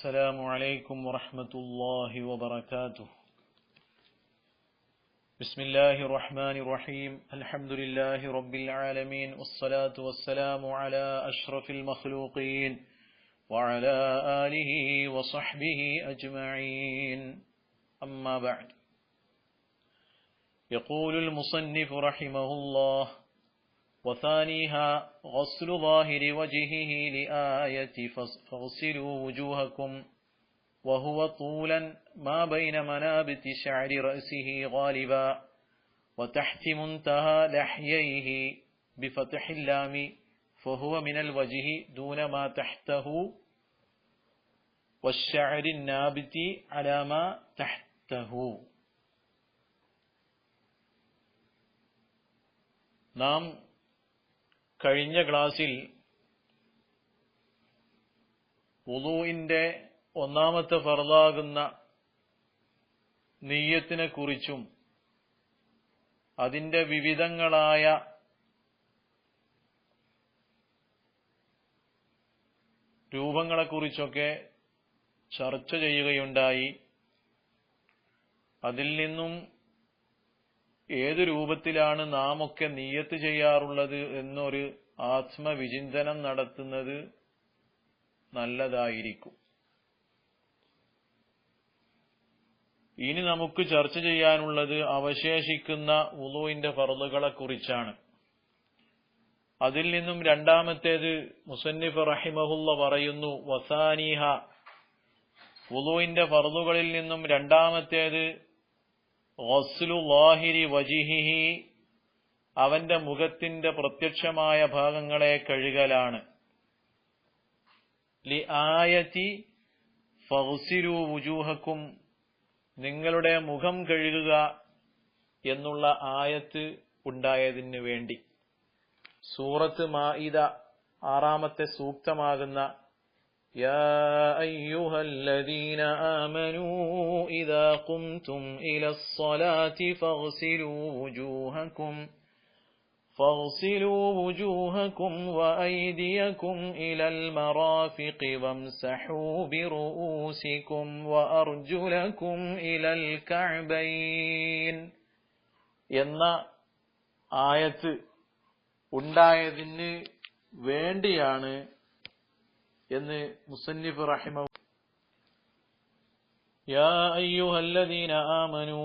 السلام عليكم ورحمة الله وبركاته. بسم الله الرحمن الرحيم. الحمد لله رب العالمين والصلاة والسلام على أشرف المخلوقين وعلى آله وصحبه أجمعين. أما بعد. يقول المصنف رحمه الله وثانيها غسل ظاهر وجهه لآية فاغسلوا وجوهكم وهو طولا ما بين منابت شعر رأسه غالبا وتحت منتهى لحييه بفتح اللام فهو من الوجه دون ما تحته والشعر النابت على ما تحته. നാം കഴിഞ്ഞ ക്ലാസ്സിൽ വുളുവിന്റെ ഒന്നാമത്തെ ഫറലാകുന്ന നെയ്യത്തിനെ കുറിച്ചും അതിന്റെ വിവിധങ്ങളായ രൂപങ്ങളെക്കുറിച്ചൊക്കെ ചർച്ച ചെയ്യുകയുണ്ടായി. അതിൽ നിന്നും ഏത് രൂപത്തിലാണ് നാം ഒക്കെ നീയത്ത് ചെയ്യാറുള്ളത് എന്നൊരു ആത്മവിചിന്തനം നടത്തുന്നത് നല്ലതായിരിക്കും. ഇനി നമുക്ക് ചർച്ച ചെയ്യാനുള്ളത് അവശേഷിക്കുന്ന ഉളുവിന്റെ ഫറലുകളെ കുറിച്ചാണ് അതിൽ നിന്നും രണ്ടാമത്തേത് മുസന്നിഫ് റഹിമഹുള്ള പറയുന്നു വസാനിഹ. ഉളുവിന്റെ ഫറലുകളിൽ നിന്നും രണ്ടാമത്തേത് ഗസ്ലു ലാഹിരി വജിഹിഹി അവന്റെ മുഖത്തിന്റെ പ്രത്യക്ഷമായ ഭാഗങ്ങളെ കഴുകലാണ്. ലി ആയത്തി ഫൗസിരു വുജൂഹക്കും നിങ്ങളുടെ മുഖം കഴുകുക എന്നുള്ള ആയത്ത് ഉണ്ടായതിനു വേണ്ടി. സൂറത്ത് മായിദ ആറാമത്തെ സൂക്തമാകുന്ന يا أيها الذين آمنوا إذا قمتم إلى الصلاة فاغسلوا وجوهكم فاغسلوا وجوهكم وأيديكم إلى المرافق وامسحوا برؤوسكم وأرجلكم إلى الكعبين എന്ന ആയത്ത് ഉണ്ടായതിന് വേണ്ടിയാണ് എന്ന് മുസന്നിഫ് റഹിമ യാ അയ്യുഹല്ലദീന ആമനു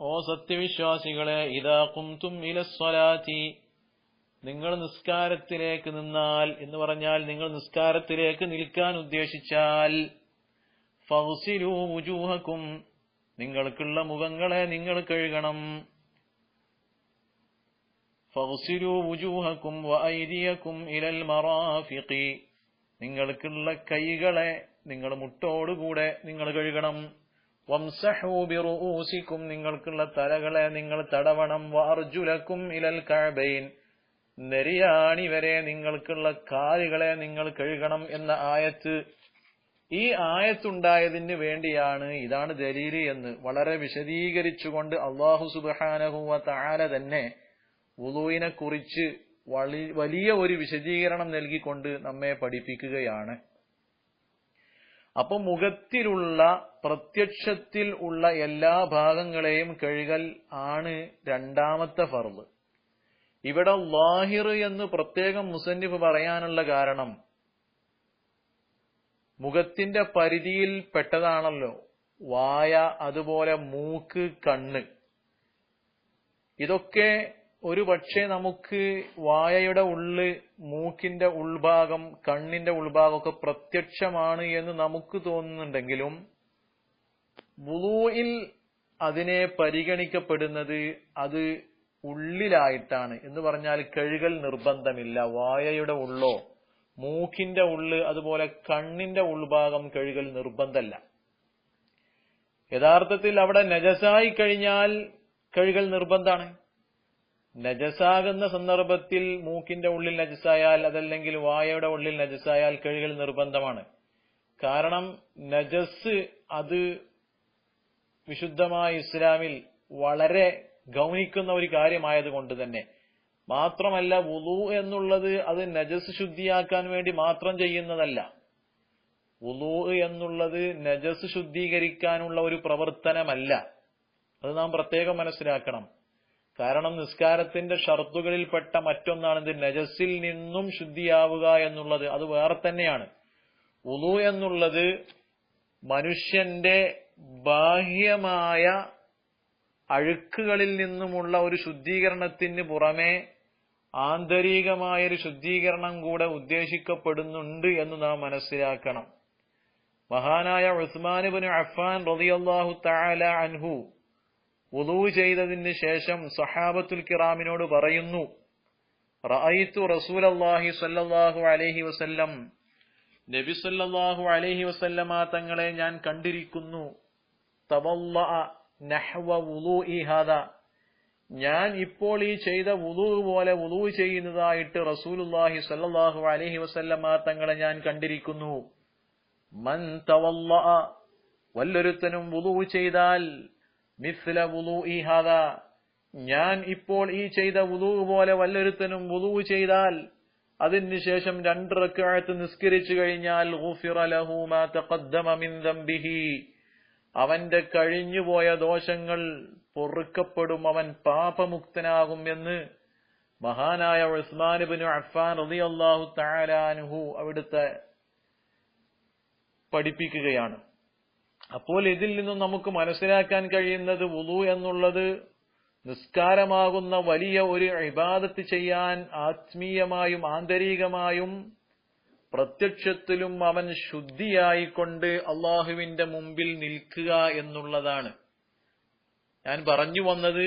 ഓ സത്യവിശ്വാസികളെ ഇതാ കുംതും ഇലസ്വലാത്തി നിങ്ങൾ നിസ്കാരത്തിലേക്ക് നിന്നാൽ എന്ന് പറഞ്ഞാൽ നിങ്ങൾ നിസ്കാരത്തിലേക്ക് നിൽക്കാൻ ഉദ്ദേശിച്ചാൽ ഫൗസിലു വുജൂഹക്കും നിങ്ങൾക്കുള്ള മുഖങ്ങളെ നിങ്ങൾ കഴുകണം. ഫൗസിലു വുജൂഹക്കും വൈദിയക്കും ഇലൽ മറാഫിഖി നിങ്ങൾക്കുള്ള കൈകളെ നിങ്ങൾ മുട്ടോടുകൂടെ നിങ്ങൾ കഴുകണം. വംസഹൂബിറുഊസിക്കും നിങ്ങൾക്കുള്ള തലകളെ നിങ്ങൾ തടവണം. വാർജുലക്കും ഇലൽ കഴബൈൻ നെരിയാണി വരെ നിങ്ങൾക്കുള്ള കാലുകളെ നിങ്ങൾ കഴുകണം എന്ന ആയത്ത്. ഈ ആയത്തുണ്ടായതിന് വേണ്ടിയാണ് ഇതാണ് ദലീൽ എന്ന് വളരെ വിശദീകരിച്ചുകൊണ്ട് അള്ളാഹു സുബാനഹുവ താര തന്നെ ഉദുവിനെ കുറിച്ച് വലിയ ഒരു വിശദീകരണം നൽകിക്കൊണ്ട് നമ്മെ പഠിപ്പിക്കുകയാണ്. അപ്പൊ മുഖത്തിലുള്ള പ്രത്യക്ഷത്തിൽ ഉള്ള എല്ലാ ഭാഗങ്ങളെയും കഴുകൽ ആണ് രണ്ടാമത്തെ ഫർൾ ഇവിടെ ലാഹിർ എന്ന് പ്രത്യേകം മുസന്നിഫ് പറയാനുള്ള കാരണം മുഖത്തിന്റെ പരിധിയിൽ പെട്ടതാണല്ലോ. വായ അതുപോലെ മൂക്ക് കണ്ണ്. ഇതൊക്കെ ഒരു പക്ഷേ നമുക്ക് വായയുടെ ഉള്ള് മൂക്കിന്റെ ഉൾഭാഗം കണ്ണിന്റെ ഉൾഭാഗം ഒക്കെ പ്രത്യക്ഷമാണ് എന്ന് നമുക്ക് തോന്നുന്നുണ്ടെങ്കിലും വുളൂയിൽ അതിനെ പരിഗണിക്കപ്പെടുന്നത് അത് ഉള്ളിലായിട്ടാണ്. എന്ന് പറഞ്ഞാൽ കഴുകൽ നിർബന്ധമില്ല. വായയുടെ ഉള്ളോ മൂക്കിന്റെ ഉള്ള് അതുപോലെ കണ്ണിന്റെ ഉൾഭാഗം കഴുകൽ നിർബന്ധമല്ല. യഥാർത്ഥത്തിൽ അവിടെ നജസായി കഴിഞ്ഞാൽ കഴുകൽ നിർബന്ധമാണ്. നജസാകുന്ന സന്ദർഭത്തിൽ മൂക്കിന്റെ ഉള്ളിൽ നജസായാൽ അതല്ലെങ്കിൽ വായയുടെ ഉള്ളിൽ നജസായാൽ കഴുകൽ നിർബന്ധമാണ്. കാരണം നജസ് അത് വിശുദ്ധമായ ഇസ്ലാമിൽ വളരെ ഗൗനിക്കുന്ന ഒരു കാര്യമായതുകൊണ്ട് തന്നെ. മാത്രമല്ല വുളു എന്നുള്ളത് അത് നജസ് ശുദ്ധിയാക്കാൻ വേണ്ടി മാത്രം ചെയ്യുന്നതല്ല. വുളു എന്നുള്ളത് നജസ് ശുദ്ധീകരിക്കാനുള്ള ഒരു പ്രവർത്തനമല്ല. അത് നാം പ്രത്യേകം മനസ്സിലാക്കണം. കാരണം നിസ്കാരത്തിന്റെ ഷർത്തുകളിൽപ്പെട്ട മറ്റൊന്നാണ് ഇത് നജസിൽ നിന്നും ശുദ്ധിയാവുക എന്നുള്ളത്. അത് വേറെ തന്നെയാണ്. ഉളു എന്നുള്ളത് മനുഷ്യന്റെ ബാഹ്യമായ അഴുക്കുകളിൽ നിന്നുമുള്ള ഒരു ശുദ്ധീകരണത്തിന് പുറമെ ആന്തരികമായ ഒരു ശുദ്ധീകരണം കൂടെ ഉദ്ദേശിക്കപ്പെടുന്നുണ്ട് എന്ന് നാം മനസ്സിലാക്കണം. മഹാനായ ഉസ്മാൻ ഉസ്മാനുബിന് അഫ്ഫാൻ റളിയല്ലാഹു തആല അൻഹു വുളൂ ചെയ്തതിന് ശേഷം സഹാബത്തുൽ കിറാമിനോട് പറയുന്നു റഅയ്തു റസൂലല്ലാഹി സല്ലല്ലാഹു അലൈഹി വസല്ലം നബി സല്ലല്ലാഹു അലൈഹി വസല്ലമ തങ്ങളെ ഞാൻ കണ്ടിരിക്കുന്നു. തവല്ലഅ നഹ്വ വുളൂഇ ഹാദാ ഞാൻ ഇപ്പോൾ ഈ ചെയ്ത വുളു പോലെ വുളു ചെയ്യുന്നതായിട്ട് റസൂലുള്ളാഹി സല്ലാഹു അലൈഹി വസല്ലമ തങ്ങളെ ഞാൻ കണ്ടിരിക്കുന്നു. മൻ തവല്ലഅ വല്ലൊരുത്തനും വുളു ചെയ്താൽ മിസ്ല വുളൂഇ ഹാദാ. ഞാൻ ഇപ്പോൾ ഈ ചെയ്ത വുളു പോലെ വല്ലൊരുത്തനും വുളു ചെയ്താൽ അതിനുശേഷം രണ്ട് റക്കാഴത്ത് നിസ്കരിച്ചു കഴിഞ്ഞാൽ അവന്റെ കഴിഞ്ഞുപോയ ദോഷങ്ങൾ പൊറുക്കപ്പെടും അവൻ പാപമുക്തനാകും എന്ന് മഹാനായ ഉസ്മാൻ ഇബ്നു അഫ്ഫാൻ റളിയല്ലാഹു തആല അൻഹു അവിടുത്തെ പഠിപ്പിക്കുകയാണ്. അപ്പോൾ ഇതിൽ നിന്നും നമുക്ക് മനസ്സിലാക്കാൻ കഴിയുന്നത് വുളു എന്നുള്ളത് നിസ്കാരമാകുന്ന വലിയ ഒരു ഇബാദത്ത് ചെയ്യാൻ ആത്മീയമായും ആന്തരികമായും പ്രത്യക്ഷത്തിലും അവൻ ശുദ്ധിയായിക്കൊണ്ട് അള്ളാഹുവിന്റെ മുമ്പിൽ നിൽക്കുക എന്നുള്ളതാണ്. ഞാൻ പറഞ്ഞു വന്നത്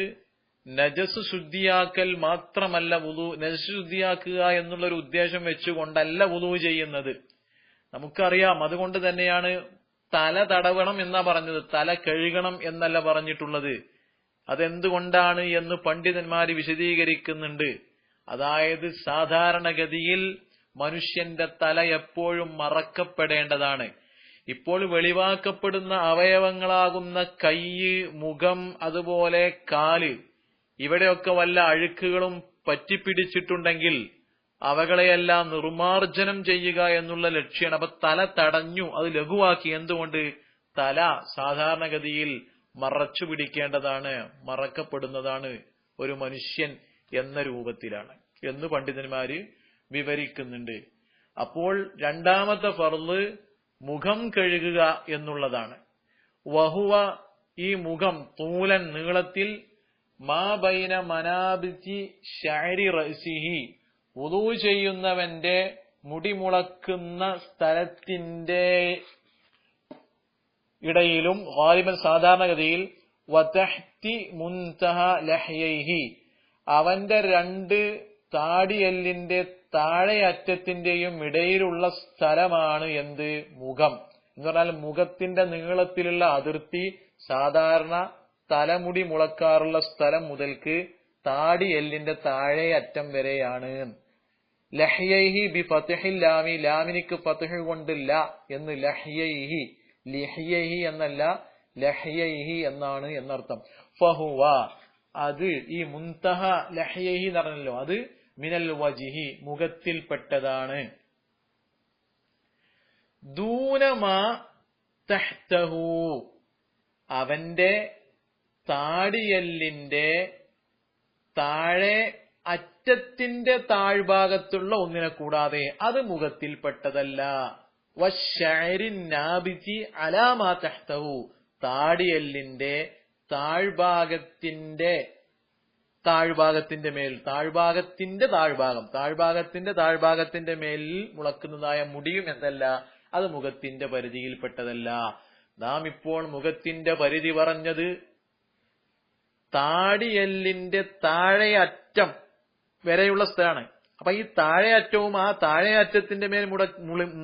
നജസ് ശുദ്ധിയാക്കൽ മാത്രമല്ല വുളു നജസ് ശുദ്ധിയാക്കുക എന്നുള്ളൊരു ഉദ്ദേശം വെച്ചുകൊണ്ടല്ല വുളു ചെയ്യുന്നത്. നമുക്കറിയാം അതുകൊണ്ട് തന്നെയാണ് തല തടവണം എന്നാ പറഞ്ഞത്? തല കഴുകണം എന്നല്ല പറഞ്ഞിട്ടുള്ളത്. അതെന്തുകൊണ്ടാണ് എന്ന് പണ്ഡിതന്മാര് വിശദീകരിക്കുന്നുണ്ട്. അതായത് സാധാരണഗതിയിൽ മനുഷ്യന്റെ തല എപ്പോഴും മറക്കപ്പെടേണ്ടതാണ്. ഇപ്പോൾ വെളിവാക്കപ്പെടുന്ന അവയവങ്ങളാകുന്ന കൈ മുഖം അതുപോലെ കാൽ ഇവിടെയൊക്കെ വല്ല അഴുക്കുകളും പറ്റിപ്പിടിച്ചിട്ടുണ്ടെങ്കിൽ അവകളെയെല്ലാം നിർമാർജനം ചെയ്യുക എന്നുള്ള ലക്ഷ്യമാണ് അപ്പൊ തല തടഞ്ഞു അത് ലഘുവാക്കി എന്തുകൊണ്ട്? തല സാധാരണഗതിയിൽ മറച്ചു പിടിക്കേണ്ടതാണ് മറക്കപ്പെടുന്നതാണ് ഒരു മനുഷ്യൻ എന്ന രൂപത്തിലാണ് എന്ന് പണ്ഡിതന്മാര് വിവരിക്കുന്നുണ്ട്. അപ്പോൾ രണ്ടാമത്തെ ഫർൾ മുഖം കഴുകുക എന്നുള്ളതാണ്. വഹുവ ഈ മുഖം തൂലൻ നീളത്തിൽ മാബൈന മനാബിജി ഷാരി റസിഹി ഉദൂ ചെയ്യുന്നവന്റെ മുടിമുളക്കുന്ന സ്ഥലത്തിന്റെ ഇടയിലും ഗാലിബൻ സാധാരണഗതിയിൽ വതഹ്തി മുൻതഹ ലഹ്യൈഹി. അവന്റെ രണ്ട് താടിയെല്ലിന്റെ താഴെ അറ്റത്തിന്റെയും ഇടയിലുള്ള സ്ഥലമാണ് എന്ത്? മുഖം. എന്ന് പറഞ്ഞാൽ മുഖത്തിന്റെ നീളത്തിലുള്ള അതിർത്തി സാധാരണ തലമുടി മുളക്കാറുള്ള സ്ഥലം മുതൽക്ക് താടിയെല്ലിന്റെ താഴെ അറ്റം വരെയാണ്. ലഹ്യൈഹി ബി ഫതഹിൽ ലാമി ലാമിനിക്ക് ഫതഹ് കൊണ്ട് ല എന്ന് ലഹ്യൈഹി ലിഹ്യൈഹി എന്നല്ല ലഹ്യൈഹി എന്നാണ് എന്നർത്ഥം. ഫഹുവ അത് ഈ മുന്തഹ ലഹ്യൈഹി എന്ന് പറഞ്ഞല്ലോ അത് മിനൽ വജിഹി മുഖത്തിൽപ്പെട്ടതാണ് ദൂനമാ തഹ്തഹു അവന്റെ താടിയല്ലിന്റെ താഴെ അറ്റത്തിന്റെ താഴ്ഭാഗത്തുള്ള ഒന്നിനെ കൂടാതെ അത് മുഖത്തിൽപ്പെട്ടതല്ല. അലാമാ തഹ്തഹു. താടിയല്ലിന്റെ താഴ്ഭാഗത്തിന്റെ താഴ്ഭാഗത്തിന്റെ മേൽ താഴ്ഭാഗത്തിന്റെ താഴ്ഭാഗം താഴ്ഭാഗത്തിന്റെ താഴ്ഭാഗത്തിന്റെ മേലിൽ മുളക്കുന്നതായ മുടിയും എന്തല്ല അത് മുഖത്തിന്റെ പരിധിയിൽപ്പെട്ടതല്ല. നാം ഇപ്പോൾ മുഖത്തിന്റെ പരിധി പറഞ്ഞത് താടിയല്ലിന്റെ താഴെ അറ്റം വരെയുള്ള സ്ഥലമാണ്. അപ്പൊ ഈ താഴെയറ്റവും ആ താഴെയറ്റത്തിന്റെ മേൽ മുട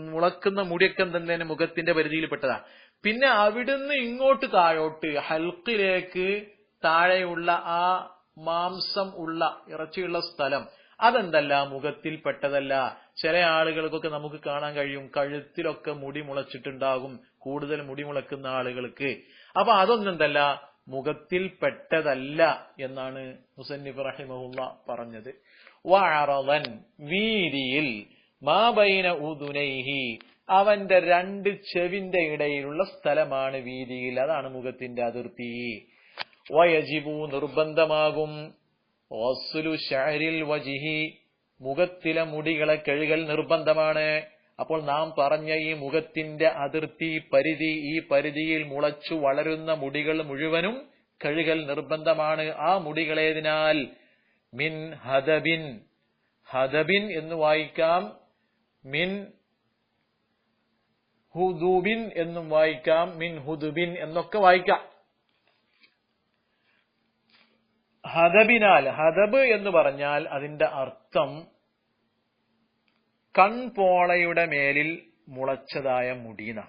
മുളക്കുന്ന മുടിയൊക്കെ തന്നെ മുഖത്തിന്റെ പരിധിയിൽപ്പെട്ടതാ. പിന്നെ അവിടുന്ന് ഇങ്ങോട്ട് താഴോട്ട് ഹൽക്കിലേക്ക് താഴെയുള്ള ആ മാംസം ഉള്ള ഇറച്ചിയുള്ള സ്ഥലം. അതെന്തല്ല? മുഖത്തിൽപ്പെട്ടതല്ല. ചില ആളുകൾക്കൊക്കെ നമുക്ക് കാണാൻ കഴിയും. കഴുത്തിലൊക്കെ മുടി മുളച്ചിട്ടുണ്ടാകും. കൂടുതൽ മുടി മുളക്കുന്ന ആളുകൾക്ക്. അപ്പൊ അതൊന്നെന്തല്ല? മുഖത്തിൽപ്പെട്ടതല്ല എന്നാണ് മുസന്നിഫ് റഹിമഹുല്ല പറഞ്ഞത്. വഅറളൻ വീതിയിൽ മാബൈന ഉദുനൈഹി അവന്റെ രണ്ട് ചെവിന്റെ ഇടയിലുള്ള സ്ഥലമാണ് വീതിയിൽ അതാണ് മുഖത്തിന്റെ അതിർത്തി. വയജിബു നിർബന്ധമാകും. വസ്സുലു ഷഅരിൽ വജിഹി മുഖത്തിലെ മുടികളെ കഴുകൽ നിർബന്ധമാണ്. അപ്പോൾ നാം പറഞ്ഞ ഈ മുഖത്തിന്റെ അതിർത്തി പരിധി ഈ പരിധിയിൽ മുളച്ചു വളരുന്ന മുടികൾ മുഴുവനും കഴുകൽ നിർബന്ധമാണ്. ആ മുടികളേതിനാൽ മിൻ ഹദബിൻ. ഹദബിൻ എന്ന് വായിക്കാം. മിൻ ഹുദൂബിൻ എന്നും വായിക്കാം. മിൻ ഹുദുബിൻ എന്നൊക്കെ വായിക്കാം. ഹദബിനാൽ ഹദബ് എന്ന് പറഞ്ഞാൽ അതിന്റെ അർത്ഥം കൺപോളയുടെ മേലിൽ മുളച്ചതായ മുടീന.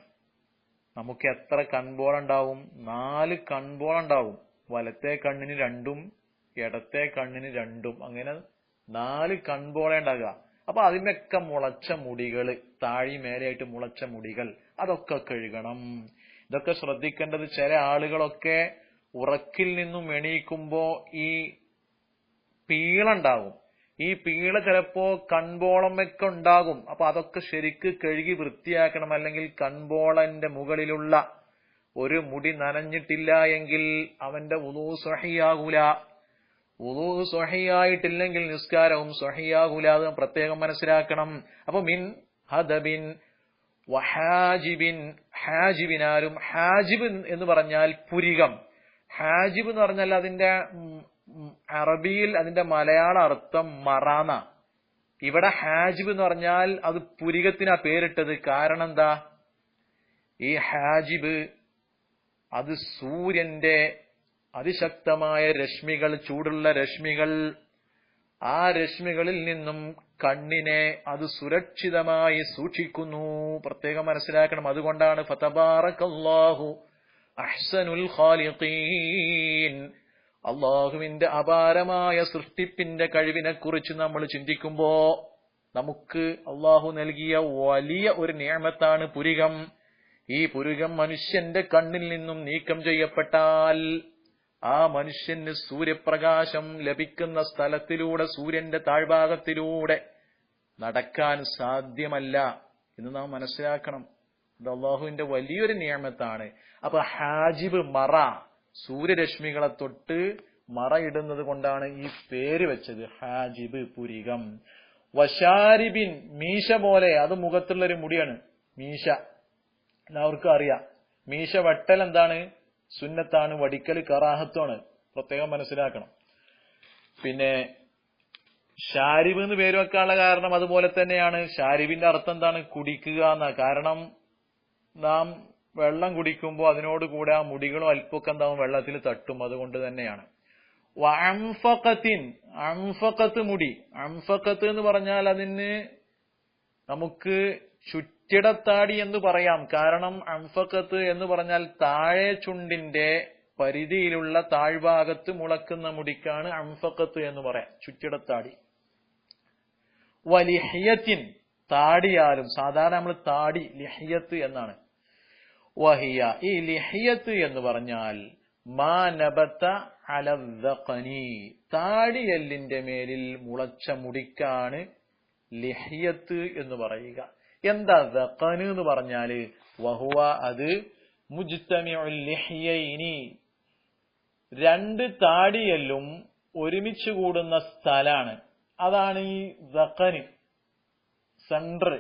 നമുക്ക് എത്ര കൺപോള ഉണ്ടാവും? നാല് കൺപോള ഉണ്ടാവും. വലത്തെ കണ്ണിന് രണ്ടും ഇടത്തെ കണ്ണിന് രണ്ടും അങ്ങനെ നാല് കൺപോള ഉണ്ടാകുക. അപ്പൊ അതിന്മൊക്കെ മുളച്ച മുടികൾ താഴി മേലെയായിട്ട് മുളച്ച മുടികൾ അതൊക്കെ കഴുകണം ഇതൊക്കെ ശ്രദ്ധിക്കേണ്ടത് ചില ആളുകളൊക്കെ ഉറക്കിൽ നിന്നും എണീക്കുമ്പോ ഈ പീളുണ്ടാകും ഈ പീള ചിലപ്പോ കൺപോളമൊക്കെ ഉണ്ടാകും. അപ്പൊ അതൊക്കെ ശരിക്ക് കഴുകി വൃത്തിയാക്കണം. അല്ലെങ്കിൽ കൺപോളന്റെ മുകളിലുള്ള ഒരു മുടി നനഞ്ഞിട്ടില്ല എങ്കിൽ അവന്റെ ഉദൂസഹിയാകൂല ഉലൂ സ്വഹിയായിട്ടില്ലെങ്കിൽ നിസ്കാരവും സ്വഹിയാകൂല അത് പ്രത്യേകം മനസ്സിലാക്കണം. അപ്പൊ മിൻ ഹദബിൻ വഹാജിബിൻ ഹാജിബിനാലും ഹാജിബ് എന്ന് പറഞ്ഞാൽ പുരികം. ഹാജിബ് എന്ന് പറഞ്ഞാൽ അതിന്റെ അറബിയിൽ അതിന്റെ മലയാള അർത്ഥം മറാന ഇവിടെ ഹാജിബ് എന്ന് പറഞ്ഞാൽ അത് പുരികത്തിനാ പേരിട്ടത്. കാരണം എന്താ? ഈ ഹാജിബ് അത് സൂര്യന്റെ അതിശക്തമായ രശ്മികൾ ചൂടുള്ള രശ്മികൾ ആ രശ്മികളിൽ നിന്നും കണ്ണിനെ അത് സുരക്ഷിതമായി സൂക്ഷിക്കുന്നു. പ്രത്യേകം മനസ്സിലാക്കണം. അതുകൊണ്ടാണ് ഫതബാറക്കല്ലാഹു അഹ്സനുൽ ഖാലിഖീൻ. അള്ളാഹുവിന്റെ അപാരമായ സൃഷ്ടിപ്പിന്റെ കഴിവിനെ കുറിച്ച് നമ്മൾ ചിന്തിക്കുമ്പോ നമുക്ക് അള്ളാഹു നൽകിയ വലിയ ഒരു നിയമത്താണ് പുരികം. ഈ പുരുകം മനുഷ്യന്റെ കണ്ണിൽ നിന്നും നീക്കം ചെയ്യപ്പെട്ടാൽ ആ മനുഷ്യന് സൂര്യപ്രകാശം ലഭിക്കുന്ന സ്ഥലത്തിലൂടെ സൂര്യന്റെ താഴ്ഭാഗത്തിലൂടെ നടക്കാൻ സാധ്യമല്ല എന്ന് നാം മനസ്സിലാക്കണം. അള്ളാഹുവിന്റെ വലിയൊരു നിയമത്താണ്. അപ്പൊ ഹാജിബ് മറ സൂര്യരശ്മികളെ തൊട്ട് മറയിടുന്നത് കൊണ്ടാണ് ഈ പേര് വെച്ചത് ഹാജിബ് പുരികം. വശാരിബിൻ മീശ പോലെ അത് മുഖത്തുള്ള ഒരു മുടിയാണ് മീശ. എല്ലാവർക്കും അറിയാം. മീശ വെട്ടൽ എന്താണ്? സുന്നത്താണ് വടിക്കൽ കറാഹത്വമാണ് പ്രത്യേകം മനസ്സിലാക്കണം. പിന്നെ ഷാരിബ് എന്ന് പേര് വെക്കാനുള്ള കാരണം അതുപോലെ തന്നെയാണ്. ഷാരിബിന്റെ അർത്ഥം എന്താണ്? കുടിക്കുക എന്ന. കാരണം നാം വെള്ളം കുടിക്കുമ്പോൾ അതിനോട് കൂടെ ആ മുടികളും അല്പമൊക്കെ എന്താവും? വെള്ളത്തിൽ തട്ടും. അതുകൊണ്ട് തന്നെയാണ്. അംഫക്കത്തിൻ അംഫക്കത്ത് മുടി. അംഫക്കത്ത് എന്ന് പറഞ്ഞാൽ അതിന് നമുക്ക് ചുറ്റിടത്താടി എന്ന് പറയാം. കാരണം അംഫക്കത്ത് എന്ന് പറഞ്ഞാൽ താഴെ ചുണ്ടിന്റെ പരിധിയിലുള്ള താഴ്ഭാഗത്ത് മുളക്കുന്ന മുടിക്കാണ് അംഫക്കത്ത് എന്ന് പറയാം. ചുറ്റിടത്താടി. വലിഹ്യത്തിൻ താടിയാലും സാധാരണ നമ്മൾ താടി ലിഹ്യത്ത് എന്നാണ്. വഹിയ ഈ ലിഹ്യത്ത് എന്ന് പറഞ്ഞാൽ മാ നബത്ത താടിയല്ലിന്റെ മേലിൽ മുളച്ച മുടിക്കാണ് ലിഹ്യത്ത് എന്ന് പറയുക. എന്താ ദഖന് എന്ന് പറഞ്ഞാൽ? വഹുവ അത് മുജ്തമിഉൽ ലിഹയൈനി. രണ്ട് താടിയല്ലും ഒരുമിച്ച് കൂടുന്ന സ്ഥലാണ്. അതാണ് ഈ ദഖന്. സെന്റർ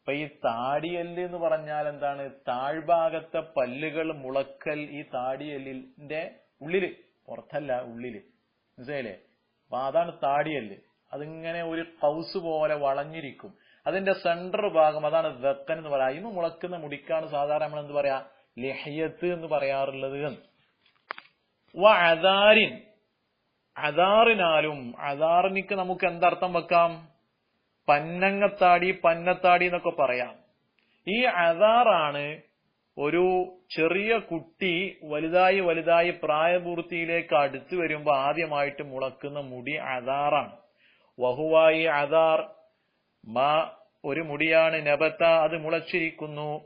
അപ്പൊ ഈ താടിയല്ല് എന്ന് പറഞ്ഞാൽ എന്താണ്? താഴ്ഭാഗത്തെ പല്ലുകൾ മുളക്കൽ ഈ താടിയല്ലിന്റെ ഉള്ളിൽ. പുറത്തല്ല ഉള്ളിൽ. മനസ്സിലായില്ലേ? അപ്പൊ അതാണ് താടിയല്ല്. അതിങ്ങനെ ഒരു കൗസ് പോലെ വളഞ്ഞിരിക്കും. അതിന്റെ സെന്റർ ഭാഗം അതാണ് വെക്കൻ എന്ന് പറയാം. ഇന്ന് മുളക്കുന്ന മുടിക്കാണ് സാധാരണ നമ്മൾ എന്ത് പറയാ? ലഹ്യത്ത് എന്ന് പറയാറുള്ളത്. അതാരിൻ അതാറിനാലും അതാറിനിക്ക് നമുക്ക് എന്തർത്ഥം വെക്കാം? പന്നങ്ങത്താടി പന്നത്താടി എന്നൊക്കെ പറയാം. ഈ അതാറാണ് ഒരു ചെറിയ കുട്ടി വലുതായി വലുതായി പ്രായപൂർത്തിയിലേക്ക് അടുത്തു വരുമ്പോൾ ആദ്യമായിട്ട് മുളക്കുന്ന മുടി അതാറാണ് വഹുവായി അദാർ മാ ഒരു മുടിയാണ് നബത്ത അത് മുളച്ചിരിക്കുന്നു.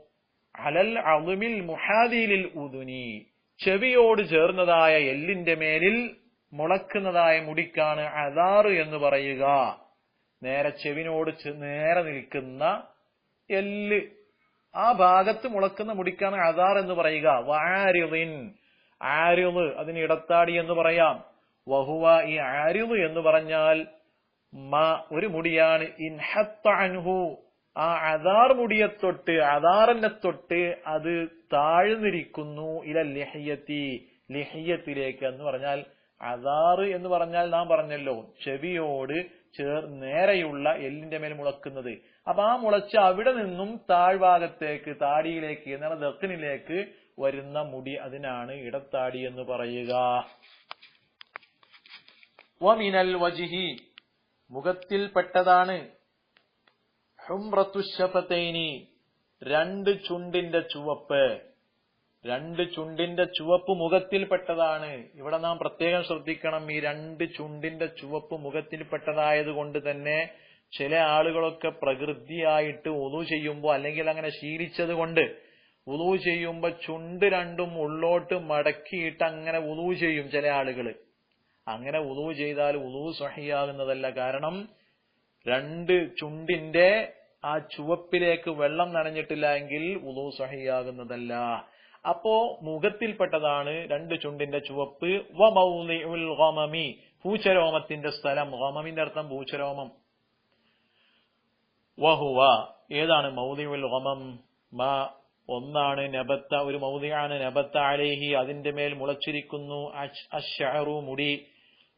അലൽ അളുമിൽ മുഹാദിലിൽ ഉദുനി ചെവിയോട് ചേർന്നതായ എല്ലിന്റെ മേലിൽ മുളക്കുന്നതായ മുടിക്കാണ് അതാറ് എന്ന് പറയുക. നേരെ ചെവിനോട് നേരെ നിൽക്കുന്ന എല്ല് ആ ഭാഗത്ത് മുളക്കുന്ന മുടിക്കാണ് അതാർ എന്ന് പറയുക. വാരിദിൻ ആരിദ് അതിന് ഇടത്താടി എന്ന് പറയാം. വഹുവ ഈ ആരിദ് എന്ന് പറഞ്ഞാൽ ഒരു മുടിയാണ്. ഇൻഹത്ത അൻഹു. ആ അദാർ മുടിയെ തൊട്ട് അദാറിനെ തൊട്ട് അത് താഴ്ന്നിരിക്കുന്നു. ഇല ലിഹയ്യത്തി ലിഹയ്യത്തിലേക്ക് എന്ന് പറഞ്ഞാൽ അദാറ് എന്ന് പറഞ്ഞാൽ നാം പറഞ്ഞല്ലോ. ചെവിയോട് ചേർ നേരെയുള്ള എല്ലിന്റെ മേൽ മുളക്കുന്നത്. അപ്പൊ ആ മുളച്ച് അവിടെ നിന്നും താഴ്ഭാഗത്തേക്ക് താടിയിലേക്ക് എന്നാൽ ദക്കിനിലേക്ക് വരുന്ന മുടി അതിനാണ് ഇടത്താടി എന്ന് പറയുക. മുഖത്തിൽപ്പെട്ടതാണ്. ഹുംറത്തുഷഫത്തൈനി രണ്ട് ചുണ്ടിന്റെ ചുവപ്പ്. രണ്ട് ചുണ്ടിന്റെ ചുവപ്പ് മുഖത്തിൽപ്പെട്ടതാണ്. ഇവിടെ നാം പ്രത്യേകം ശ്രദ്ധിക്കണം ഈ രണ്ട് ചുണ്ടിന്റെ ചുവപ്പ് മുഖത്തിൽപ്പെട്ടതായത് കൊണ്ട് തന്നെ ചില ആളുകളൊക്കെ പ്രകൃതിയായിട്ട് ഒതു ചെയ്യുമ്പോൾ അല്ലെങ്കിൽ അങ്ങനെ ശീലിച്ചത് കൊണ്ട് ഉളു ചെയ്യുമ്പോൾ ചുണ്ട് രണ്ടും ഉള്ളോട്ട് മടക്കിയിട്ട് അങ്ങനെ ഉളു ചെയ്യും ചില ആളുകൾ അങ്ങനെ ഉളു ചെയ്താൽ ഉളു സഹിയാകുന്നതല്ല. കാരണം രണ്ട് ചുണ്ടിന്റെ ആ ചുവപ്പിലേക്ക് വെള്ളം നനഞ്ഞിട്ടില്ല എങ്കിൽ ഉളു സഹിയാകുന്നതല്ല. അപ്പോ മുഖത്തിൽപ്പെട്ടതാണ് രണ്ട് ചുണ്ടിന്റെ ചുവപ്പ്. വമൗമി ഗമമി പൂച്ചരോമത്തിന്റെ സ്ഥലം. ഹോമമിന്റെ അർത്ഥം പൂച്ചരോമം വഹുവ ഏതാണ് മൗദിയുൽ ഹോമം മാ ഒന്നാണ് നബത്ത ഒരു മൗദിയാണ് നബത്ത അലേഹി അതിന്റെ മേൽ മുളച്ചിരിക്കുന്നു. അശ്ശഅറു മുടി.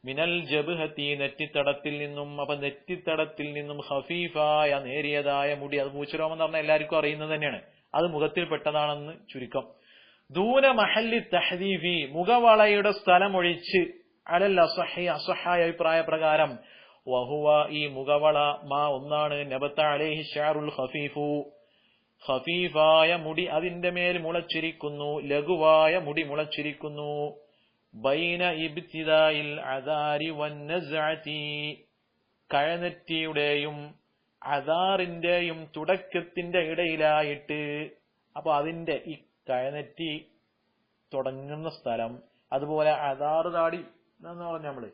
മിനൽ ജബ്ഹത്തി നെറ്റിത്തടത്തിൽ നിന്നും അപ്പൊ നെറ്റിത്തടത്തിൽ നിന്നും ഹഫീഫായ നേരിയതായ മുടി അത് മൂച്ചരോമം എന്ന് പറഞ്ഞാൽ എല്ലാവർക്കും അറിയുന്നത് തന്നെയാണ്. അത് മുഖത്തിൽ പെട്ടതാണെന്ന് ചുരുക്കം. ദൂന മഹല്ലി തഹദീഫി മുഖവളയുടെ സ്ഥലമൊഴിച്ച് അലൽ അസഹി അസഹായ അഭിപ്രായ പ്രകാരം വഹുവ ഈ മുഖവള മാ ഒന്നാണ് നബത്ത അലേഹി ഷാറുൽ ഹഫീഫു ഹഫീഫായ മുടി അതിന്റെ മേൽ മുളച്ചിരിക്കുന്നു ലഘുവായ മുടി മുളച്ചിരിക്കുന്നു. ബൈന ഇബ്തിദായിൽ അദാരി വന്നസ്അതി കഴനെറ്റിയുടെയും അദാറിന്റെയും തുടക്കത്തിന്റെ ഇടയിലായിട്ട് അപ്പൊ അതിന്റെ ഈ കഴനെറ്റി തുടങ്ങുന്ന സ്ഥലം അതുപോലെ അദാറ് താടി എന്ന് പറഞ്ഞ നമ്മൾ.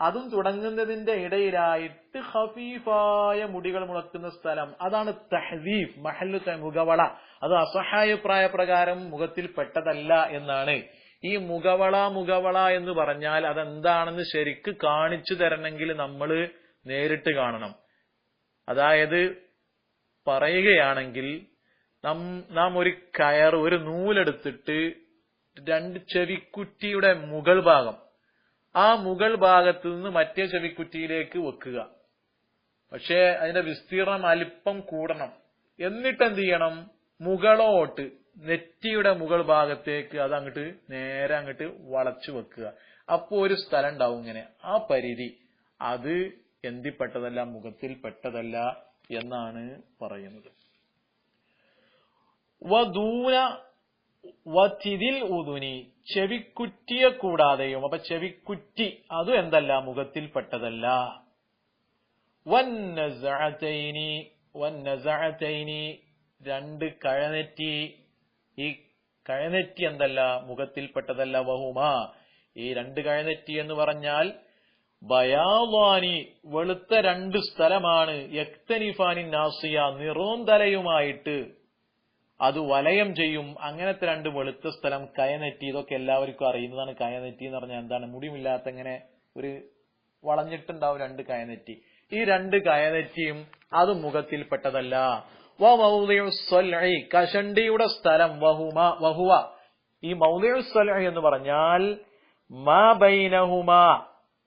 അതും തുടങ്ങുന്നതിന്റെ ഇടയിലായിട്ട് ഹഫീഫായ മുടികൾ മുളക്കുന്ന സ്ഥലം. അതാണ് തഹദീഫ് മഹല്ലു മുഖവള. അത് അസഹായപ്രായ പ്രകാരം മുഖത്തിൽ പെട്ടതല്ല എന്നാണ്. ഈ മുഖവള മുഖവള എന്ന് പറഞ്ഞാൽ അതെന്താണെന്ന് ശരിക്ക് കാണിച്ചു തരണമെങ്കിൽ നമ്മൾ നേരിട്ട് കാണണം. അതായത് പറയുകയാണെങ്കിൽ നാം ഒരു കയർ ഒരു നൂലെടുത്തിട്ട് രണ്ട് ചെവിക്കുറ്റിയുടെ മുകൾ ഭാഗം. ആ മുകൾ ഭാഗത്ത് നിന്ന് മറ്റേ ചെവിക്കുറ്റിയിലേക്ക് വെക്കുക. പക്ഷേ അതിന്റെ വിസ്തീർണം അല്പം കൂടണം. എന്നിട്ട് എന്ത് ചെയ്യണം? മുകളോട്ട്. നെറ്റിയുടെ മുകൾ ഭാഗത്തേക്ക് അത് അങ്ങോട്ട് നേരെ അങ്ങോട്ട് വളച്ചു വെക്കുക. അപ്പോ ഒരു സ്ഥലം ഉണ്ടാവും ഇങ്ങനെ. ആ പരിധി അത് എന്തിപ്പെട്ടതല്ല മുഖത്തിൽ പെട്ടതല്ല എന്നാണ് പറയുന്നത്. വധൂന വതിദിൽ ഉദുനി ചെവിക്കുറ്റിയെ കൂടാതെയും അപ്പൊ ചെവിക്കുറ്റി അതും എന്തല്ല മുഖത്തിൽ പെട്ടതല്ല. വന്നസഅതൈനി വന്നസഅതൈനി രണ്ട് കഴനെറ്റി ഈ കഴനെറ്റി എന്തല്ല? മുഖത്തിൽപ്പെട്ടതല്ല. വഹുമ. ഈ രണ്ട് കഴനെറ്റി എന്ന് പറഞ്ഞാൽ ബയാവാനി വെളുത്ത രണ്ട് സ്ഥലമാണ്. യക്തനിഫാനി നാസിയ നിറവും തലയുമായിട്ട് അത് വലയം ചെയ്യും. അങ്ങനത്തെ രണ്ട് വെളുത്ത സ്ഥലം കയനെറ്റി ഇതൊക്കെ എല്ലാവർക്കും അറിയുന്നതാണ് കയനെറ്റി എന്ന് പറഞ്ഞാൽ എന്താണ്? മുടിമില്ലാത്ത ഇങ്ങനെ ഒരു വളഞ്ഞിട്ടുണ്ടാവും രണ്ട് കയനെറ്റി. ഈ രണ്ട് കയനെറ്റിയും അത് മുഖത്തിൽപ്പെട്ടതല്ല. കഷണ്ടിയുടെ സ്ഥലം വഹുമ വഹുവ. ഈ മൗലിയുസ്വല എന്ന് പറഞ്ഞാൽ മാ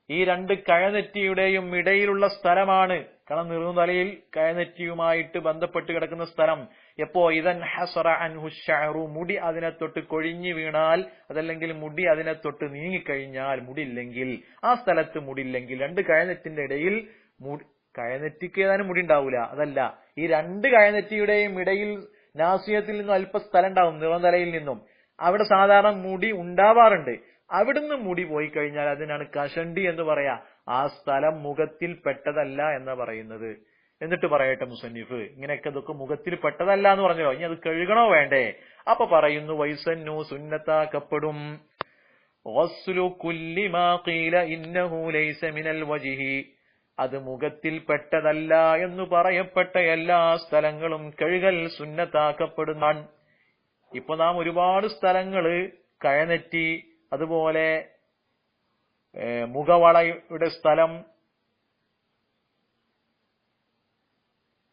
ഈ രണ്ട് കഴനെറ്റിയുടെയും ഇടയിലുള്ള സ്ഥലമാണ്. കാരണം നിറുതലയിൽ കഴനെറ്റിയുമായിട്ട് ബന്ധപ്പെട്ട് കിടക്കുന്ന സ്ഥലം. എപ്പോ ഇതൻ ഹസറ അൻഹുഷറു മുടി അതിനെ തൊട്ട് കൊഴിഞ്ഞു വീണാൽ അതല്ലെങ്കിൽ മുടി അതിനെ തൊട്ട് നീങ്ങിക്കഴിഞ്ഞാൽ മുടിയില്ലെങ്കിൽ ആ സ്ഥലത്ത് മുടിയില്ലെങ്കിൽ രണ്ട് കഴനെറ്റിന്റെ ഇടയിൽ കഴനെറ്റിക്ക് ഏതാനും മുടി ഉണ്ടാവൂല. അതല്ല ഈ രണ്ട് കഴനെറ്റിയുടെയും ഇടയിൽ നാസിയത്തിൽ നിന്നും അല്പ സ്ഥലം ഉണ്ടാവും നിറന്തലയിൽ നിന്നും. അവിടെ സാധാരണ മുടി ഉണ്ടാവാറുണ്ട്. അവിടുന്ന് മുടി പോയി കഴിഞ്ഞാൽ അതിനാണ് കഷണ്ടി എന്ന് പറയാ. ആ സ്ഥലം മുഖത്തിൽ പെട്ടതല്ല എന്ന് പറയുന്നത്. എന്നിട്ട് പറയട്ടെ മുസന്നിഫ് ഇങ്ങനെയൊക്കെ ഇതൊക്കെ മുഖത്തിൽ പെട്ടതല്ല എന്ന് പറഞ്ഞോ ഇനി അത് കഴുകണോ വേണ്ടേ? അപ്പൊ പറയുന്നു വൈസന്നു സുന്നത്താക്കപ്പെടും. ഇന്നഹു ലൈസ മിനൽ വജിഹി. അത് മുഖത്തിൽ പെട്ടതല്ല എന്ന് പറയപ്പെട്ട എല്ലാ സ്ഥലങ്ങളും കഴുകൽ സുന്നത്താക്കപ്പെടുന്നതാണ്. ഇപ്പൊ നാം ഒരുപാട് സ്ഥലങ്ങൾ കഴനെറ്റി അതുപോലെ മുഖവളയുടെ സ്ഥലം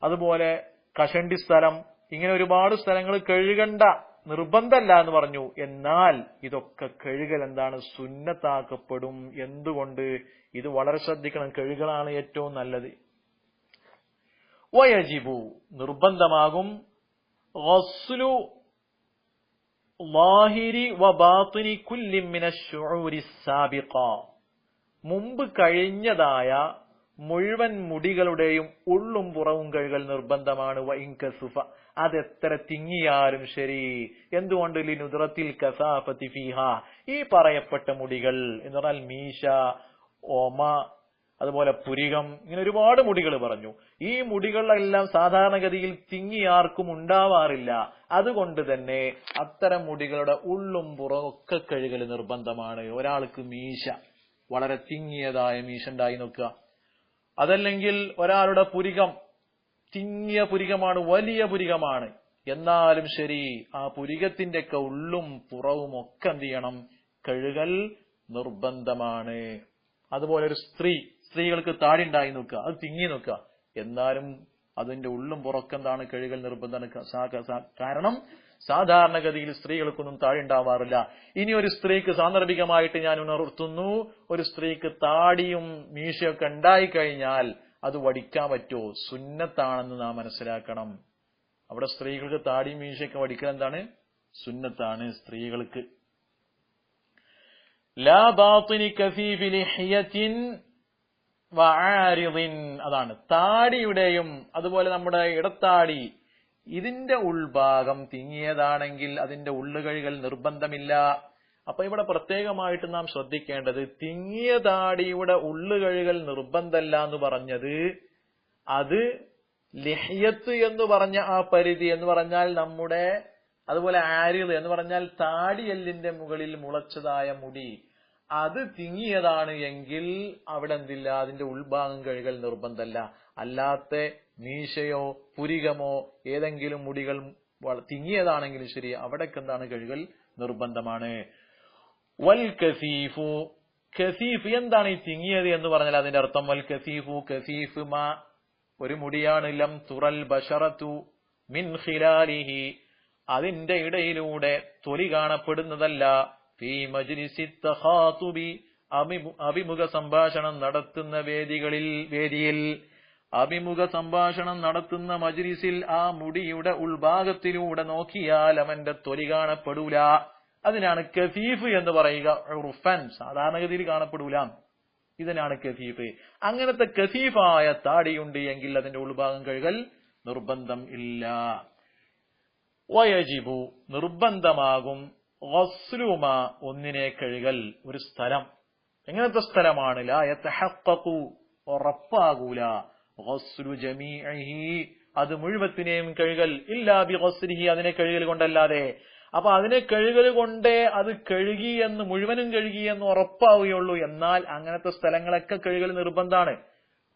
അതുപോലെ കഷണ്ടി സ്ഥലം ഇങ്ങനെ ഒരുപാട് സ്ഥലങ്ങൾ കഴുകണ്ട നിർബന്ധമല്ല എന്ന് പറഞ്ഞു. എന്നാൽ ഇതൊക്കെ കഴുകൽ എന്താണ്? സുന്നത്താക്കപ്പെടും. എന്തുകൊണ്ട്? ഇത് വളരെ ശ്രദ്ധിക്കണം. കഴുകലാണ് ഏറ്റവും നല്ലത്. വയജിബു. നിർബന്ധമാകും. മുമ്പ് കഴിഞ്ഞതായ മുഴുവൻ മുടികളുടെയും ഉള്ളും പുറവും കഴുകൽ നിർബന്ധമാണ്. വൈങ്കസുഫ അതെത്ര തിങ്ങിയാലും ശരി. എന്തുകൊണ്ട്? ലിനുദ്രത്തിൽ കസാഫത്തി ഫീഹ. ഈ പറയപ്പെട്ട മുടികൾ എന്ന് പറഞ്ഞാൽ മീശ ഓമ അതുപോലെ പുരികം ഇങ്ങനെ ഒരുപാട് മുടികൾ പറഞ്ഞു. ഈ മുടികളെല്ലാം സാധാരണഗതിയിൽ തിങ്ങി ആർക്കും ഉണ്ടാവാറില്ല. അതുകൊണ്ട് തന്നെ അത്തരം മുടികളുടെ ഉള്ളും പുറവും ഒക്കെ കഴുകൽ നിർബന്ധമാണ്. ഒരാൾക്ക് മീശ. വളരെ തിങ്ങിയതായ മീശ ഉണ്ടായി നോക്കുക. അതല്ലെങ്കിൽ ഒരാളുടെ പുരികം തിങ്ങിയ പുരികമാണ് വലിയ പുരികമാണ്. എന്നാലും ശരി ആ പുരികത്തിന്റെ ഒക്കെ ഉള്ളും പുറവും ഒക്കെ എന്ത് ചെയ്യണം? കഴുകൽ നിർബന്ധമാണ്. അതുപോലെ ഒരു സ്ത്രീ സ്ത്രീകൾക്ക് താടി ഉണ്ടായി നോക്കുക അത് തിങ്ങി നോക്കുക എന്നാലും അതിന്റെ ഉള്ളും പുറക്കെന്താണ് കഴുകൽ സാ- കാരണം സാധാരണഗതിയിൽ സ്ത്രീകൾക്കൊന്നും താടി ഉണ്ടാവാറില്ല. ഇനി ഒരു സ്ത്രീക്ക് സാന്ദർഭികമായിട്ട് ഞാൻ ഉണർത്തുന്നു. ഒരു സ്ത്രീക്ക് താടിയും മീശയൊക്കെ ഉണ്ടായി കഴിഞ്ഞാൽ അത് വടിക്കാൻ പറ്റുമോ സുന്നത്താണെന്ന് നാം മനസ്സിലാക്കണം. അവിടെ സ്ത്രീകൾക്ക് താടിയും മീശയൊക്കെ വടിക്കൽ എന്താണ്? സുന്നത്താണ് സ്ത്രീകൾക്ക്. ലാ കഫീഫി അതാണ്. താടിയുടെയും അതുപോലെ നമ്മുടെ ഇടത്താടി ഇതിന്റെ ഉൾഭാഗം തിങ്ങിയതാണെങ്കിൽ അതിന്റെ ഉള്ളുകഴികൾ നിർബന്ധമില്ല. അപ്പൊ ഇവിടെ പ്രത്യേകമായിട്ട് നാം ശ്രദ്ധിക്കേണ്ടത് തിങ്ങിയ താടിയുടെ ഉള്ളുകഴികൾ നിർബന്ധമല്ല എന്ന് പറഞ്ഞത് അത് ലിഹ്യത്ത് എന്ന് പറഞ്ഞ ആ പരിധി എന്ന് പറഞ്ഞാൽ നമ്മുടെ അതുപോലെ ആര്യത് എന്ന് പറഞ്ഞാൽ താടിയെല്ലിന്റെ മുകളിൽ മുളച്ചതായ മുടി. അത് തിങ്ങിയതാണ് എങ്കിൽ അവിടെ എന്തില്ല അതിന്റെ ഉൾഭാഗം കഴുകൽ നിർബന്ധമല്ല അല്ലാത്ത മീശയോ പുരികമോ ഏതെങ്കിലും മുടികൾ തിങ്ങിയതാണെങ്കിലും ശരി അവിടേക്ക് എന്താണ് കഴുകൽ നിർബന്ധമാണ്. വൽ കസീഫു കസീഫ് എന്താണ് ഈ തിങ്ങിയത് എന്ന് പറഞ്ഞാൽ അതിന്റെ അർത്ഥം വൽ കസീഫു കസീഫ് മാ ഒരു മുടിയാണ് ലം തുറൽ ബഷറത്തു മിൻ ഖിലാലിഹി അതിന്റെ ഇടയിലൂടെ തൊലി കാണപ്പെടുന്നതല്ല. അഭിമുഖ സംഭാഷണം നടത്തുന്ന വേദികളിൽ വേദിയിൽ അഭിമുഖ സംഭാഷണം നടത്തുന്ന മജ്ലിസിൽ ആ മുടിയുടെ ഉൾഭാഗത്തിലൂടെ നോക്കിയാൽ അവന്റെ തൊലി കാണപ്പെടൂല. അതിനാണ് കഫീഫ് എന്ന് പറയുക സാധാരണഗതിയിൽ കാണപ്പെടൂല. ഇതിനാണ് കഫീഫ്. അങ്ങനത്തെ കഫീഫായ താടിയുണ്ട് എങ്കിൽ അതിന്റെ ഉൾഭാഗം കഴുകൽ നിർബന്ധം ഇല്ല. വയജിബു നിർബന്ധമാകും. ഗസ്ലുമ ഒന്നിനെ കഴുകൽ ഒരു സ്ഥലം. എങ്ങനത്തെ സ്ഥലമാണ്? ഉറപ്പാകൂല. ഗസ്ലു അത് മുഴുവത്തിനെയും കഴുകൽ. ഇല്ലാ ബി ഗസ്ലിഹി അതിനെ കഴുകൽ കൊണ്ടല്ലാതെ. അപ്പൊ അതിനെ കഴുകൽ കൊണ്ടേ അത് കഴുകി എന്ന് മുഴുവനും കഴുകി എന്ന് ഉറപ്പാവുകയുള്ളൂ. എന്നാൽ അങ്ങനത്തെ സ്ഥലങ്ങളൊക്കെ കഴുകൽ നിർബന്ധമാണ്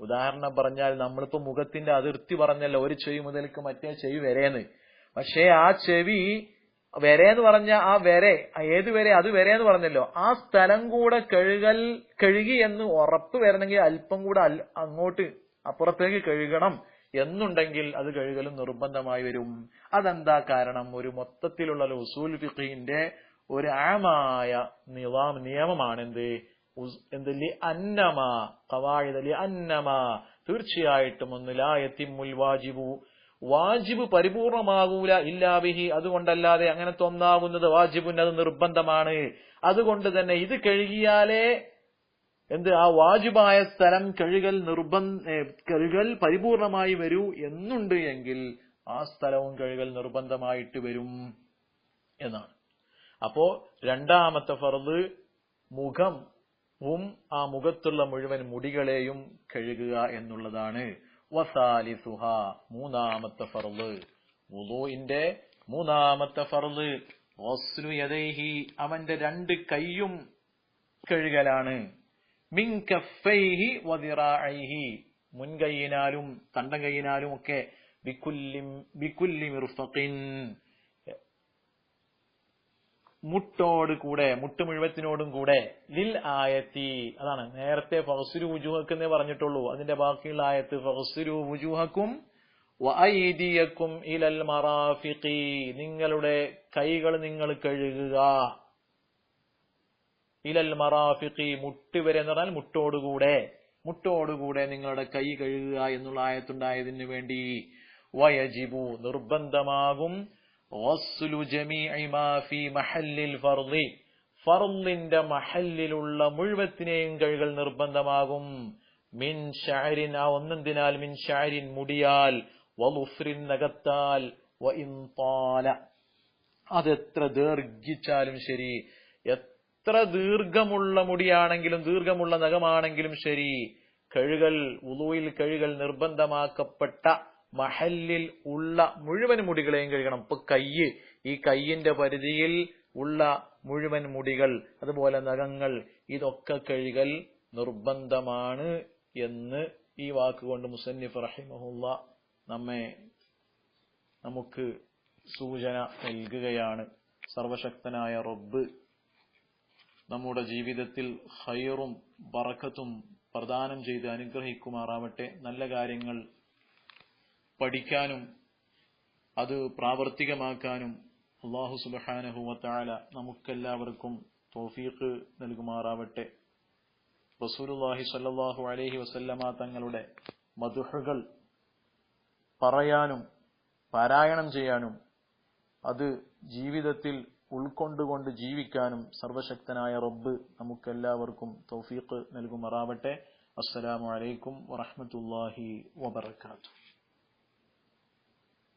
ഉദാഹരണം പറഞ്ഞാൽ നമ്മളിപ്പോ മുഖത്തിന്റെ അതിർത്തി പറഞ്ഞല്ലോ ഒരു ചെവി മുതൽക്ക് മറ്റേ ചെവി വരെയെന്ന് പക്ഷേ ആ ചെവി വരെ എന്ന് പറഞ്ഞ ആ വരെ ഏത് വരെ അത് വരെ എന്ന് പറഞ്ഞല്ലോ. ആ സ്ഥലം കൂടെ കഴുകൽ കഴുകി എന്ന് ഉറപ്പ് വരണമെങ്കിൽ അല്പം കൂടെ അങ്ങോട്ട് അപ്പുറത്തേക്ക് കഴുകണം എന്നുണ്ടെങ്കിൽ അത് കഴുകലും നിർബന്ധമായി വരും. അതെന്താ കാരണം? ഒരു മൊത്തത്തിലുള്ള ഉസൂൽ ഫിഖീന്റെ ഒരു ആമായ നിവാം നിയമമാണ് എന്ത്? എന്ത് അന്നമ കവാഴിത അന്നമ. തീർച്ചയായിട്ടും ഒന്ന് മുൽവാജിബു വാജിബു വാജിബ് പരിപൂർണമാകൂല ഇല്ലാവിഹി അതുകൊണ്ടല്ലാതെ അങ്ങനെ തൊന്നാകുന്നത് വാജിബുൻ അത് നിർബന്ധമാണ്. അതുകൊണ്ട് തന്നെ ഇത് കഴുകിയാലേ എന്ത് ആ വാജിബായ സ്ഥലം കഴുകൽ നിർബന്ധ കഴുകൽ പരിപൂർണമായി വരൂ എന്നുണ്ട് എങ്കിൽ ആ സ്ഥലവും കഴുകൽ നിർബന്ധമായിട്ട് വരും എന്നാണ്. അപ്പോ രണ്ടാമത്തെ ഫറദ് മുഖം ഉം ആ മുഖത്തുള്ള മുഴുവൻ മുടികളെയും കഴുകുക എന്നുള്ളതാണ്. വസാലിസുഹ മൂന്നാമത്തെ ഫർൾ. വുളൂഇന്റെ മൂന്നാമത്തെ ഫർൾ. ഗസ്ലു യദൈഹി അവന്റെ രണ്ട് കൈയും കഴുകലാണ്. മിൻ കഫൈഹി വദിറാഇഹി മുൻകൈയിനാലും തണ്ടം കൈയിനാലും ഒക്കെ ബിക്കുല്ലി ബിക്കുല്ലി മിർഫഖിൻ മുട്ടോട് കൂടെ മുട്ട് മുഴുവത്തിനോടും കൂടെ ലിൽ ആയത്തി. അതാണ് നേരത്തെ ഫഹസുരു വുജൂഹക്കെന്നേ പറഞ്ഞിട്ടുള്ളൂ. അതിന്റെ ബാക്കിയുള്ള ആയത്ത് ഫഹസുരു വുജൂഹക്കും വൈദിയക്കും ഇലൽ മറാഫിഖി. നിങ്ങളുടെ കൈകൾ നിങ്ങൾ കഴുകുക. ഇലൽ മറാഫിഖി മുട്ട് വരെ എന്ന് പറഞ്ഞാൽ മുട്ടോടുകൂടെ മുട്ടോടുകൂടെ നിങ്ങളുടെ കൈ കഴുകുക എന്നുള്ള ആയത്തുണ്ടായതിനു വേണ്ടി വയജിബു നിർബന്ധമാകും. ഫീ മഹല്ലിൽ ഫർദി. ഫർളിന്റെ മഹല്ലിലുള്ള മുഴുവത്തിനെയും കഴുകൽ നിർബന്ധമാകും. മിൻ ഷാരിൻ ആ ഒന്നെന്തിനാൽ മിൻ ഷാരിൻ മുടിയാൽ വലുഫ്രിൻ താല. അതെത്ര ദീർഘിച്ചാലും ശരി. എത്ര ദീർഘമുള്ള മുടിയാണെങ്കിലും ദീർഘമുള്ള നഖമാണെങ്കിലും ശരി. കഴുകൽ ഉളുവിൽ കഴുകൽ നിർബന്ധമാക്കപ്പെട്ട മഹല്ലിൽ ഉള്ള മുഴുവൻ മുടികളെയും കഴുകണം. ഇപ്പൊ കയ്യ് ഈ കയ്യിന്റെ പരിധിയിൽ ഉള്ള മുഴുവൻ മുടികൾ അതുപോലെ നഖങ്ങൾ ഇതൊക്കെ കഴുകൽ നിർബന്ധമാണ് എന്ന് ഈ വാക്കുകൊണ്ട് മുസന്നിഫ് റഹിമഹുല്ല നമ്മെ നമുക്ക് സൂചന നൽകുകയാണ്. സർവശക്തനായ റബ്ബ് നമ്മുടെ ജീവിതത്തിൽ ഹൈറും ബറക്കത്തും പ്രദാനം ചെയ്ത് അനുഗ്രഹിക്കുമാറാവട്ടെ. നല്ല കാര്യങ്ങൾ പഠിക്കാനും അത് പ്രാവർത്തികമാക്കാനും അള്ളാഹു സുബഹാനഹുവത്താല നമുക്കെല്ലാവർക്കും തോഫീഖ് നൽകുമാറാവട്ടെ. റസൂലുല്ലാഹി സല്ലാഹു അലഹി വസല്ലമ തങ്ങളുടെ മധുഹകൾ പറയാനും പാരായണം ചെയ്യാനും അത് ജീവിതത്തിൽ ഉൾക്കൊണ്ടുകൊണ്ട് ജീവിക്കാനും സർവശക്തനായ റബ്ബ് നമുക്കെല്ലാവർക്കും തൗഫീഖ് നൽകുമാറാവട്ടെ. അസ്സലാമു അലൈക്കും